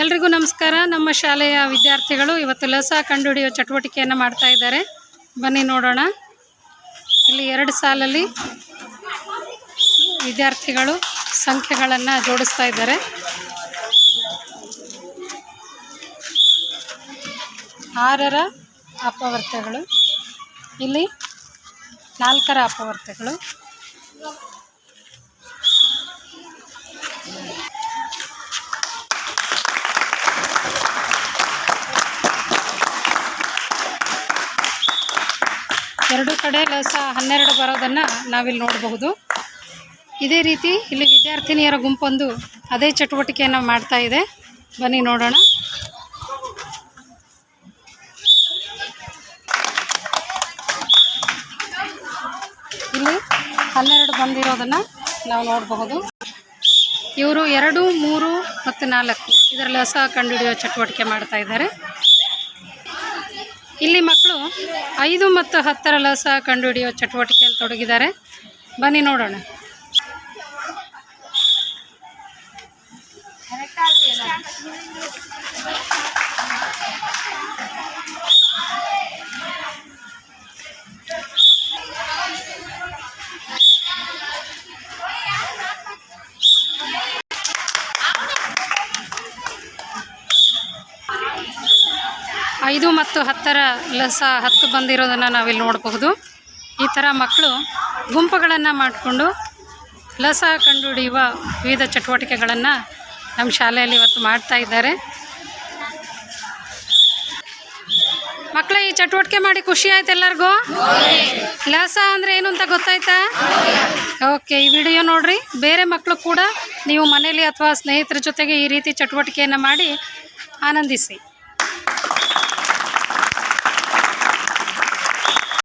ಎಲ್ರಿಗೂ ನಮಸ್ಕಾರ. ನಮ್ಮ ಶಾಲೆಯ ವಿದ್ಯಾರ್ಥಿಗಳು ಇವತ್ತು ಲಸ ಕಂಡುಹಿಡಿಯುವ ಚಟುವಟಿಕೆಯನ್ನು ಮಾಡ್ತಾ ಇದ್ದಾರೆ. ಬನ್ನಿ ನೋಡೋಣ. ಇಲ್ಲಿ ಎರಡು ಸಾಲಲ್ಲಿ ವಿದ್ಯಾರ್ಥಿಗಳು ಸಂಖ್ಯೆಗಳನ್ನು ಜೋಡಿಸ್ತಾ ಇದ್ದಾರೆ. ಆರರ ಅಪವರ್ತೆಗಳು ಇಲ್ಲಿ ನಾಲ್ಕರ ಅಪವರ್ತೆಗಳು ಎರಡು ಕಡೆ ಲಸ ಹನ್ನೆರಡು ಬರೋದನ್ನು ನಾವಿಲ್ಲಿ ನೋಡಬಹುದು. ಇದೇ ರೀತಿ ಇಲ್ಲಿ ವಿದ್ಯಾರ್ಥಿನಿಯರ ಗುಂಪೊಂದು ಅದೇ ಚಟುವಟಿಕೆಯನ್ನು ಮಾಡ್ತಾ ಇದೆ. ಬನ್ನಿ ನೋಡೋಣ. ಇಲ್ಲಿ ಹನ್ನೆರಡು ಬಂದಿರೋದನ್ನು ನಾವು ನೋಡಬಹುದು. ಇವರು ಎರಡು, ಮೂರು ಮತ್ತು ನಾಲ್ಕು ಇದರಲ್ಲಿ ಹೊಸ ಕಂಡುಹಿಡಿಯೋ ಚಟುವಟಿಕೆ ಮಾಡ್ತಾ ಇದ್ದಾರೆ. ಇಲ್ಲಿ ಮಕ್ಕಳು ಐದು ಮತ್ತು ಹತ್ತರ ಲಸ ಕಂಡುಹಿಡಿಯೋ ಚಟುವಟಿಕೆಯಲ್ಲಿ ತೊಡಗಿದ್ದಾರೆ. ಬನ್ನಿ ನೋಡೋಣ. ಐದು ಮತ್ತು ಹತ್ತರ ಲಸ ಹತ್ತು ಬಂದಿರೋದನ್ನು ನಾವಿಲ್ಲಿ ನೋಡಬಹುದು. ಈ ಥರ ಮಕ್ಕಳು ಗುಂಪುಗಳನ್ನು ಮಾಡಿಕೊಂಡು ಲಸ ಕಂಡುಹಿಡಿಯುವ ವಿವಿಧ ಚಟುವಟಿಕೆಗಳನ್ನು ನಮ್ಮ ಶಾಲೆಯಲ್ಲಿ ಇವತ್ತು ಮಾಡ್ತಾ ಇದ್ದಾರೆ. ಮಕ್ಕಳ, ಈ ಚಟುವಟಿಕೆ ಮಾಡಿ ಖುಷಿ ಆಯ್ತು ಎಲ್ಲರಿಗೂ? ಲಸ ಅಂದರೆ ಏನು ಅಂತ ಗೊತ್ತಾಯ್ತಾ? ಓಕೆ, ಈ ವಿಡಿಯೋ ನೋಡ್ರಿ. ಬೇರೆ ಮಕ್ಕಳು ಕೂಡ ನೀವು ಮನೇಲಿ ಅಥವಾ ಸ್ನೇಹಿತರ ಜೊತೆಗೆ ಈ ರೀತಿ ಚಟುವಟಿಕೆಯನ್ನು ಮಾಡಿ ಆನಂದಿಸಿ.